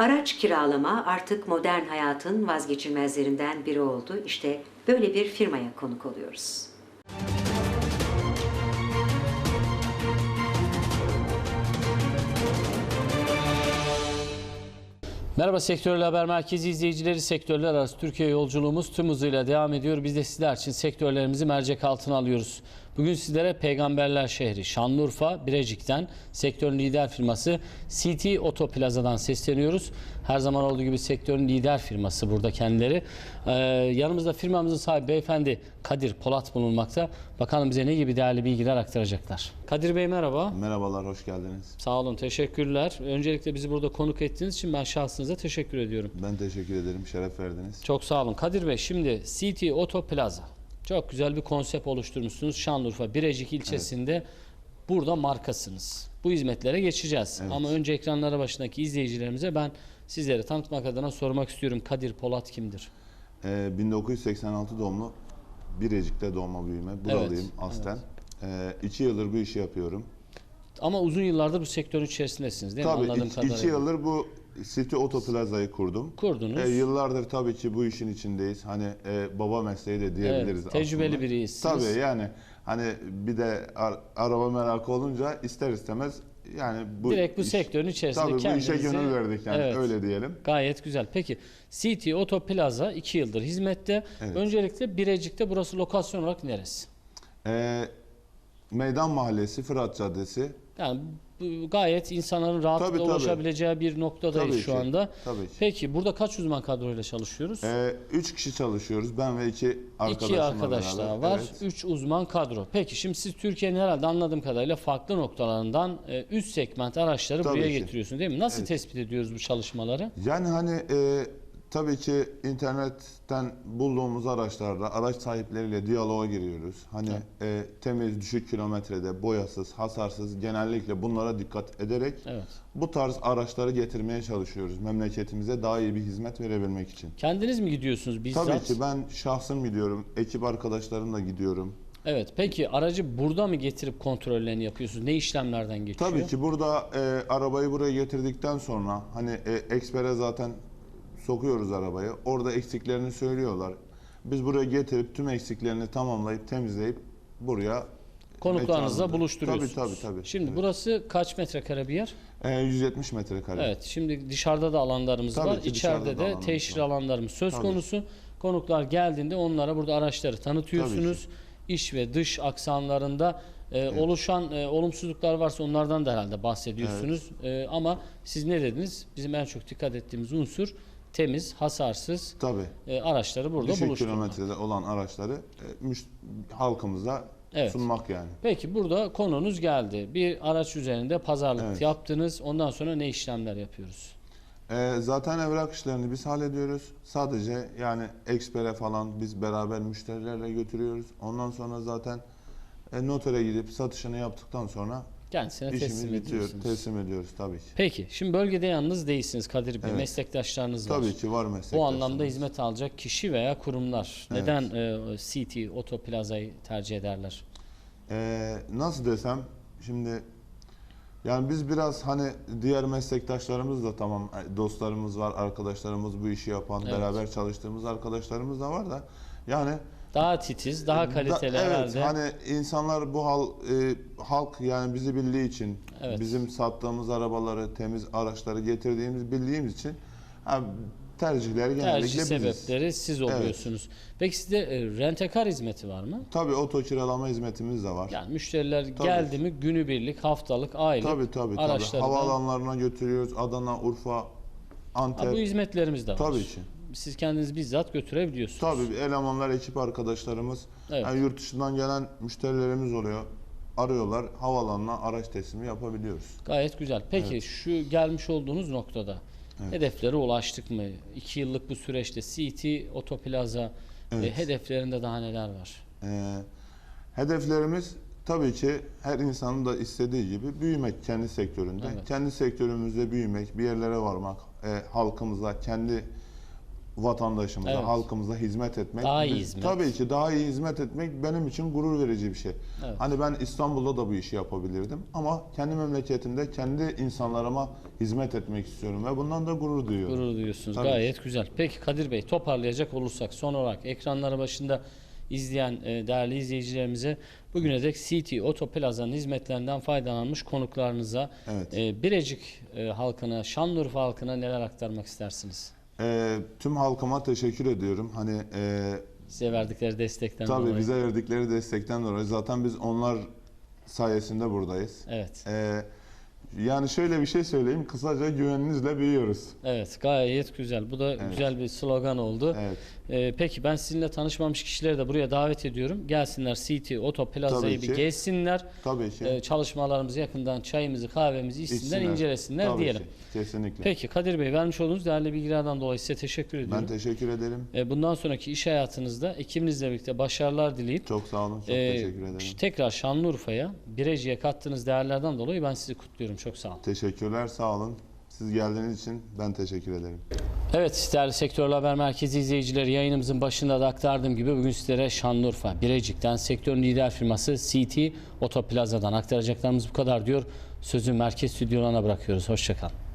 Araç kiralama artık modern hayatın vazgeçilmezlerinden biri oldu. İşte böyle bir firmaya konuk oluyoruz. Merhaba Sektörel Haber Merkezi izleyicileri. Sektörler arası Türkiye yolculuğumuz tüm hızıyla devam ediyor. Biz de sizler için sektörlerimizi mercek altına alıyoruz. Bugün sizlere Peygamberler şehri Şanlıurfa Birecik'ten sektörün lider firması CT Auto Plaza'dan sesleniyoruz. Her zaman olduğu gibi sektörün lider firması burada kendileri. Ee, yanımızda firmamızın sahibi beyefendi Kadir Polat bulunmakta. Bakalım bize ne gibi değerli bilgiler aktaracaklar. Kadir Bey merhaba. Merhabalar, hoş geldiniz. Sağ olun, teşekkürler. Öncelikle bizi burada konuk ettiğiniz için ben şahsınıza teşekkür ediyorum. Ben teşekkür ederim, şeref verdiniz. Çok sağ olun. Kadir Bey şimdi City Auto Plaza. Çok güzel bir konsept oluşturmuşsunuz. Şanlıurfa Birecik ilçesinde burada markasınız. Bu hizmetlere geçeceğiz. Evet. Ama önce ekranlara başındaki izleyicilerimize ben sizleri tanıtmak adına sormak istiyorum. Kadir Polat kimdir? Ee, 1986 doğumlu, Birecik'te doğma büyüme. Buralıyım Evet, aslen. Ee, iki yıldır bu işi yapıyorum. Ama uzun yıllardır bu sektörün içerisindesiniz değil mi? tabii Anladığım iki, kadarıyla. iki yıldır bu City Auto Plaza'yı kurdum. Kurdunuz. Ee, yıllardır tabii ki bu işin içindeyiz. Hani e, baba mesleği de diyebiliriz Evet, tecrübeli aslında. birisiniz. Tabii yani hani bir de ar- araba merakı olunca ister istemez yani bu Direkt bu iş- sektörün içerisinde Tabii bu işe kendinizi- gönül verdik yani Evet. öyle diyelim. Gayet güzel. Peki City Auto Plaza 2 yıldır hizmette. Evet. Öncelikle Birecik'te burası lokasyon olarak neresi? Ee, Meydan Mahallesi, Fırat Caddesi. Yani gayet insanların rahatlıkla Tabii, tabii. ulaşabileceği bir noktadayız Tabii şu ki, anda. tabii ki. Peki burada kaç uzman kadroyla çalışıyoruz? Ee, üç kişi çalışıyoruz. Ben ve iki arkadaşımla İki arkadaş daha var. Evet. Üç uzman kadro. Peki şimdi siz Türkiye'nin herhalde anladığım kadarıyla farklı noktalarından e, üst segment araçları Tabii buraya ki. getiriyorsunuz değil mi? Nasıl Evet. tespit ediyoruz bu çalışmaları? Yani hani e, tabii ki internetten bulduğumuz araçlarda araç sahipleriyle diyaloğa giriyoruz. Hani e, temiz, düşük kilometrede, boyasız, hasarsız genellikle bunlara dikkat ederek Evet. bu tarz araçları getirmeye çalışıyoruz. Memleketimize daha iyi bir hizmet verebilmek için. Kendiniz mi gidiyorsunuz bizzat? Tabii ki ben şahsım gidiyorum, ekip arkadaşlarımla gidiyorum. Evet. Peki aracı burada mı getirip kontrollerini yapıyorsunuz? Ne işlemlerden geçiyor? Tabii ki burada e, arabayı buraya getirdikten sonra hani e, ekspere zaten sokuyoruz arabayı. Orada eksiklerini söylüyorlar. Biz buraya getirip tüm eksiklerini tamamlayıp temizleyip buraya Konuklarınızla buluşturuyorsunuz. Tabii tabii tabii. Şimdi Evet. burası kaç metrekare bir yer? E, 170 metrekare. Evet. Şimdi dışarıda da alanlarımız Tabii var. İçeride de alanımız teşhir var. alanlarımız söz Tabii. konusu. Konuklar geldiğinde onlara burada araçları tanıtıyorsunuz. İç ve dış aksanlarında e, oluşan e, olumsuzluklar varsa onlardan da herhalde bahsediyorsunuz. E, ama siz ne dediniz? Bizim en çok dikkat ettiğimiz unsur temiz, hasarsız Tabii. e, araçları burada Düşük buluşturmak. kilometrede olan araçları e, müş- halkımıza Evet. sunmak yani. Peki burada konunuz geldi. Bir araç üzerinde pazarlık Evet. yaptınız. Ondan sonra ne işlemler yapıyoruz? E, zaten evrak işlerini biz hallediyoruz. Sadece yani ekspere falan biz beraber müşterilerle götürüyoruz. Ondan sonra zaten e, notere gidip satışını yaptıktan sonra Kendisine işimiz teslim bitiyor. ediyorsunuz. Teslim ediyoruz tabii ki. Peki şimdi bölgede yalnız değilsiniz Kadir Bey. Evet. Meslektaşlarınız var. Tabii ki var meslektaşlarımız. Bu anlamda hizmet alacak kişi veya kurumlar Evet. neden e, City Auto Plaza'yı tercih ederler? E, nasıl desem şimdi yani biz biraz hani diğer meslektaşlarımız da tamam e, dostlarımız var, arkadaşlarımız bu işi yapan, Evet. beraber çalıştığımız arkadaşlarımız da var da yani Daha titiz, daha kaliteli Da- evet, herhalde. hani insanlar bu hal e, halk yani bizi bildiği için Evet. bizim sattığımız arabaları, temiz araçları getirdiğimiz bildiğimiz için ha, tercihleri genellikle Tercih biziz. sebepleri siz oluyorsunuz. Peki sizde e, rentekar hizmeti var mı? Tabii oto kiralama hizmetimiz de var. Yani müşteriler Tabii. geldi mi günübirlik, haftalık, aylık tabii tabii tabii. araçlarından- Havaalanlarına götürüyoruz. Adana, Urfa, Antep. Ha, bu hizmetlerimiz de var. Tabii ki. Siz kendiniz bizzat götürebiliyorsunuz. Tabii elemanlar, ekip arkadaşlarımız, Evet. yani yurt dışından gelen müşterilerimiz oluyor. Arıyorlar, havaalanına araç teslimi yapabiliyoruz. Gayet güzel. Peki şu gelmiş olduğunuz noktada hedeflere ulaştık mı? İki yıllık bu süreçte City, Otoplaza e, Evet. hedeflerinde daha neler var? Ee, hedeflerimiz tabii ki her insanın da istediği gibi büyümek kendi sektöründe. Evet. Kendi sektörümüzde büyümek, bir yerlere varmak, e, halkımıza kendi vatandaşımıza, Evet. halkımıza hizmet etmek. Daha iyi Biz- hizmet. Tabii ki daha iyi hizmet etmek benim için gurur verici bir şey. Evet. Hani ben İstanbul'da da bu işi yapabilirdim ama kendi memleketimde kendi insanlarıma hizmet etmek istiyorum ve bundan da gurur duyuyorum. Gurur duyuyorsunuz. Tabii. Gayet güzel. Peki Kadir Bey toparlayacak olursak son olarak ekranları başında izleyen e, değerli izleyicilerimize bugüne dek CT Otoplaza'nın hizmetlerinden faydalanmış konuklarınıza Evet. e, Birecik e, halkına, Şanlıurfa halkına neler aktarmak istersiniz? Ee, tüm halkıma teşekkür ediyorum. Hani e, Size verdikleri destekten tabii dolayı. bize verdikleri destekten dolayı zaten biz onlar sayesinde buradayız. Evet. Ee, yani şöyle bir şey söyleyeyim. Kısaca güveninizle büyüyoruz. Evet gayet güzel. Bu da güzel bir slogan oldu. Evet. Ee, peki ben sizinle tanışmamış kişileri de buraya davet ediyorum. Gelsinler CT Oto Plaza'yı Tabii bir ki. gezsinler. Tabii ki. Ee, çalışmalarımızı yakından çayımızı kahvemizi içsinler, İçsinler. incelesinler Tabii diyelim. ki, Kesinlikle. Peki Kadir Bey vermiş olduğunuz değerli bilgilerden dolayı size teşekkür ediyorum. Ben teşekkür ederim. Ee, Bundan sonraki iş hayatınızda ekibinizle birlikte başarılar dileyip Çok sağ olun. Çok e, teşekkür ederim. tekrar Şanlıurfa'ya, Bireci'ye kattığınız değerlerden dolayı ben sizi kutluyorum. Çok sağ olun. Teşekkürler. Sağ olun. Siz geldiğiniz için ben teşekkür ederim. Evet değerli Sektörler Haber Merkezi izleyicileri yayınımızın başında da aktardığım gibi bugün sizlere Şanlıurfa, Birecik'ten sektörün lider firması CT Otoplaza'dan aktaracaklarımız bu kadar diyor. Sözü merkez stüdyolarına bırakıyoruz. Hoşçakalın.